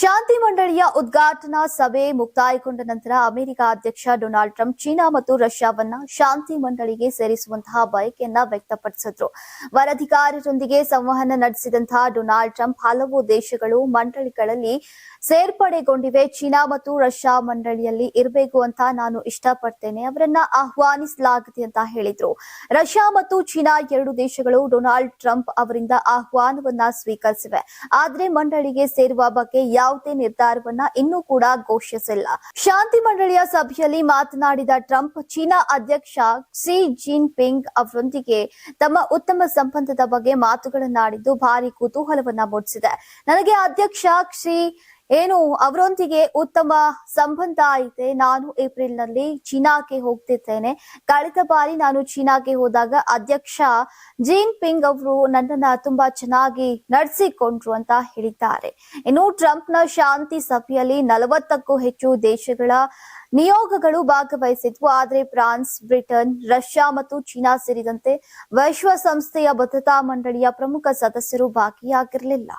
ಶಾಂತಿ ಮಂಡಳಿಯ ಉದ್ಘಾಟನಾ ಸಭೆ ಮುಕ್ತಾಯಗೊಂಡ ನಂತರ ಅಮೆರಿಕ ಅಧ್ಯಕ್ಷ ಡೊನಾಲ್ಡ್ ಟ್ರಂಪ್ ಚೀನಾ ಮತ್ತು ರಷ್ಯಾವನ್ನ ಶಾಂತಿ ಮಂಡಳಿಗೆ ಸೇರಿಸುವಂತಹ ಬಯಕೆಯನ್ನ ವ್ಯಕ್ತಪಡಿಸಿದ್ರು. ವರದಿಗಾರರೊಂದಿಗೆ ಸಂವಹನ ನಡೆಸಿದಂತಹ ಡೊನಾಲ್ಡ್ ಟ್ರಂಪ್ ಹಲವು ದೇಶಗಳು, ಮಂಡಳಿಗಳಲ್ಲಿ ಸೇರ್ಪಡೆಗೊಂಡಿವೆ. ಚೀನಾ ಮತ್ತು ರಷ್ಯಾ ಮಂಡಳಿಯಲ್ಲಿ ಇರಬೇಕು ಅಂತ ನಾನು ಇಷ್ಟಪಡ್ತೇನೆ. ಅವರನ್ನ ಆಹ್ವಾನಿಸಲಾಗಿದೆ ಅಂತ ಹೇಳಿದ್ರು. ರಷ್ಯಾ ಮತ್ತು ಚೀನಾ ಎರಡು ದೇಶಗಳು ಡೊನಾಲ್ಡ್ ಟ್ರಂಪ್ ಅವರಿಂದ ಆಹ್ವಾನವನ್ನ ಸ್ವೀಕರಿಸಿವೆ. ಆದ್ರೆ ಮಂಡಳಿಗೆ ಸೇರುವ ಬಗ್ಗೆ ಯಾವುದೇ ನಿರ್ಧಾರವನ್ನ ಇನ್ನೂ ಕೂಡ ಘೋಷಿಸಿಲ್ಲ. ಶಾಂತಿ ಮಂಡಳಿಯ ಸಭೆಯಲ್ಲಿ ಮಾತನಾಡಿದ ಟ್ರಂಪ್, ಚೀನಾ ಅಧ್ಯಕ್ಷ ಕ್ಸಿ ಜಿನ್ ಪಿಂಗ್ ಅವರೊಂದಿಗೆ ತಮ್ಮ ಉತ್ತಮ ಸಂಬಂಧದ ಬಗ್ಗೆ ಮಾತುಗಳನ್ನಾಡಿದ್ದು ಭಾರಿ ಕುತೂಹಲವನ್ನ ಮೂಡಿಸಿದೆ. ನನಗೆ ಅಧ್ಯಕ್ಷ ಕ್ಸಿ ಏನು ಅವರೊಂದಿಗೆ ಉತ್ತಮ ಸಂಬಂಧ ಐತೆ ನಾನು ಏಪ್ರಿಲ್ನಲ್ಲಿ ಚೀನಾಕ್ಕೆ ಹೋಗ್ತಿದ್ದೇನೆ. ಕಳೆದ ಬಾರಿ ನಾನು ಚೀನಾಕ್ಕೆ ಹೋದಾಗ ಅಧ್ಯಕ್ಷ ಜೀನ್ ಪಿಂಗ್ ಅವರು ನನ್ನನ್ನ ತುಂಬಾ ಚೆನ್ನಾಗಿ ನಡೆಸಿಕೊಂಡ್ರು ಅಂತ ಹೇಳಿದ್ದಾರೆ. ಇನ್ನು ಟ್ರಂಪ್ನ ಶಾಂತಿ ಸಭೆಯಲ್ಲಿ ನಲವತ್ತಕ್ಕೂ ಹೆಚ್ಚು ದೇಶಗಳ ನಿಯೋಗಗಳು ಭಾಗವಹಿಸಿದ್ವು. ಆದರೆ ಫ್ರಾನ್ಸ್, ಬ್ರಿಟನ್, ರಷ್ಯಾ ಮತ್ತು ಚೀನಾ ಸೇರಿದಂತೆ ವಿಶ್ವಸಂಸ್ಥೆಯ ಭದ್ರತಾ ಮಂಡಳಿಯ ಪ್ರಮುಖ ಸದಸ್ಯರು ಭಾಗಿಯಾಗಿರಲಿಲ್ಲ